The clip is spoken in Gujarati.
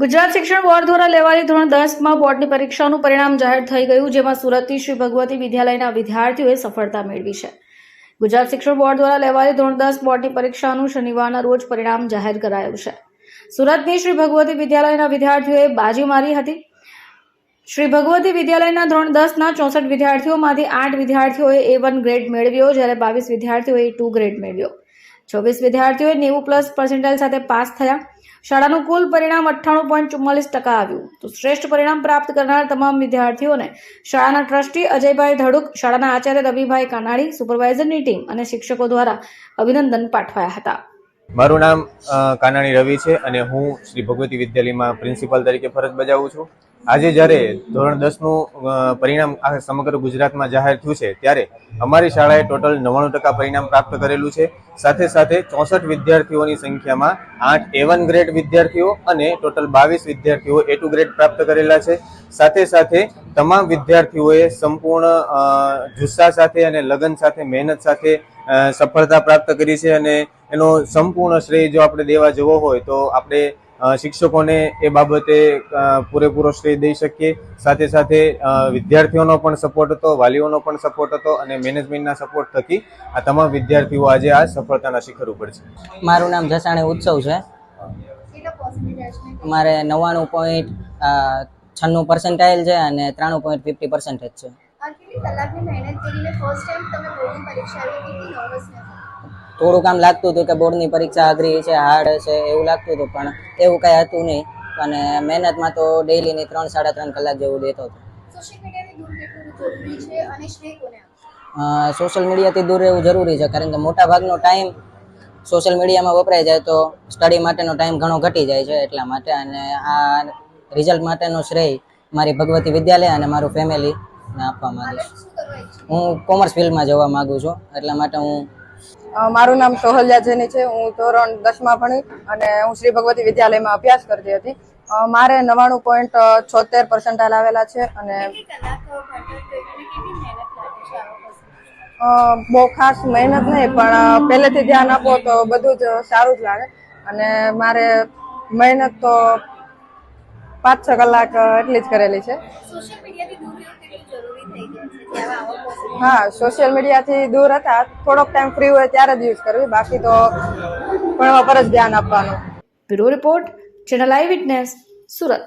ગુજરાત શિક્ષણ બોર્ડ દ્વારા લેવાયેલી ધોરણ દસમાં બોર્ડની પરીક્ષાનું પરિણામ જાહેર થઈ ગયું, જેમાં સુરતની શ્રી ભગવતી વિદ્યાલયના વિદ્યાર્થીઓએ સફળતા મેળવી છે. ગુજરાત શિક્ષણ બોર્ડ દ્વારા લેવાયેલી ધોરણ દસ બોર્ડની પરીક્ષાનું શનિવારના રોજ પરિણામ જાહેર કરાયું છે. સુરતની શ્રી ભગવતી વિદ્યાલયના વિદ્યાર્થીઓએ બાજી મારી હતી. શ્રી ભગવતી વિદ્યાલયના ધોરણ દસના ચોસઠ વિદ્યાર્થીઓમાંથી આઠ વિદ્યાર્થીઓએ એ વન ગ્રેડ મેળવ્યો, જ્યારે બાવીસ વિદ્યાર્થીઓએ ટુ ગ્રેડ મેળવ્યો. ચોવીસ વિદ્યાર્થીઓએ નેવું પ્લસ પર્સન્ટાઇલ સાથે પાસ થયા. શાળાનું કુલ પરિણામ અઠ્ઠાણું પોઈન્ટ ચુમ્માલીસ ટકા આવ્યું. તો શ્રેષ્ઠ પરિણામ પ્રાપ્ત કરનાર તમામ વિદ્યાર્થીઓને શાળાના ટ્રસ્ટી અજયભાઈ ધડુક, શાળાના આચાર્ય રવિભાઈ કાનાડી સુપરવાઇઝરની ટીમ અને શિક્ષકો દ્વારા અભિનંદન પાઠવાયા હતા. મારું નામ કાનાણી રવિ છે અને હું શ્રી ભગવતી વિદ્યાલયમાં પ્રિન્સિપાલ તરીકે ફરજ બજાવું છું. આજે જ્યારે ધોરણ દસનું પરિણામ આ સમગ્ર ગુજરાતમાં જાહેર થયું છે, ત્યારે અમારી શાળાએ ટોટલ નવ્વાણું ટકા પરિણામ પ્રાપ્ત કરેલું છે. સાથે સાથે ચોસઠ વિદ્યાર્થીઓની સંખ્યામાં આઠ એ વન ગ્રેડ વિદ્યાર્થીઓ અને ટોટલ બાવીસ વિદ્યાર્થીઓ એ ટુ ગ્રેડ પ્રાપ્ત કરેલા છે. સાથે સાથે તમામ વિદ્યાર્થીઓએ સંપૂર્ણ જુસ્સા સાથે અને લગન સાથે, મહેનત સાથે સફળતા પ્રાપ્ત કરી છે અને એનો સંપૂર્ણ શ્રેય જો આપણે દેવા જવો હોય તો આપણે શિક્ષકોને એ બાબતે પૂરેપૂરો શ્રેય દઈ શકીએ. સાથે સાથે વિદ્યાર્થીઓનો પણ સપોર્ટ હતો, વાલીઓનો પણ સપોર્ટ હતો અને મેનેજમેન્ટના સપોર્ટ થકી આ તમામ વિદ્યાર્થીઓ આજે આ સફળતાના શિખર ઉપર છે. મારું નામ જસાણી ઉત્સવ છે. મારે નવ્વાણું પોઈન્ટ છન્નું પર્સન્ટાઇલ છે અને ત્રાણું પોઈન્ટ ફિફ્ટી પર્સન્ટેજ છે. કેટલી કલાકની મહેનત કરીને ફર્સ્ટ ટાઈમ તમે બોર્ડની પરીક્ષા આપી કેટલી નર્વસનેસ થોડુંક આમ લાગતું હતું કે બોર્ડની પરીક્ષા અઘરી છે હાર્ડ છે એવું લાગતું હતું પણ એવું કાંઈ હતું નહીં. અને મહેનતમાં તો ડેઈલીની ત્રણ સાડા ત્રણ કલાક જેવું દેતો હતો. સોશિયલ મીડિયાથી દૂર રહેવું જરૂરી છે અને શ્રેય કોને આપશો? સોશિયલ મીડિયાથી દૂર રહેવું જરૂરી છે કારણ કે મોટા ભાગનો ટાઈમ સોશિયલ મીડિયામાં વપરાય જાય તો સ્ટડી માટેનો ટાઈમ ઘણો ઘટી જાય છે એટલા માટે. અને આ રિઝલ્ટ માટેનો શ્રેય મારી ભગવતી વિદ્યાલય અને મારું ફેમિલી આપવા માંગીશ શું હું કોમર્સ ફિલ્ડમાં જવા માંગુ છું એટલા માટે હું મારું નામ સોહલ્યા જેની છે. હું ધોરણ દસમાં ભણી અને હું શ્રી ભગવતી વિદ્યાલયમાં અભ્યાસ કરતી હતી. મારે નવાણું પોઈન્ટ છોતેર પર્સન્ટાઇલ આવેલા છે અને બહુ ખાસ મહેનત નહીં પણ પહેલેથી ધ્યાન આપો તો બધું જ સારું જ લાગે. અને મારે મહેનત તો પાંચ છ કલાક એટલી જ કરેલી છે. સોશિયલ મીડિયાથી દૂર રહેવું કેટલું જરૂરી થઈ ગયા છે? જ્યારે આવા possible. હા સોશિયલ મીડિયાથી દૂર હતા. થોડોક ટાઈમ ફ્રી હોય ત્યારે જ યુઝ કરવી. બાકી તો ભણવા પર જ ધ્યાન આપવાનું. Bureau report channel I witness Surat.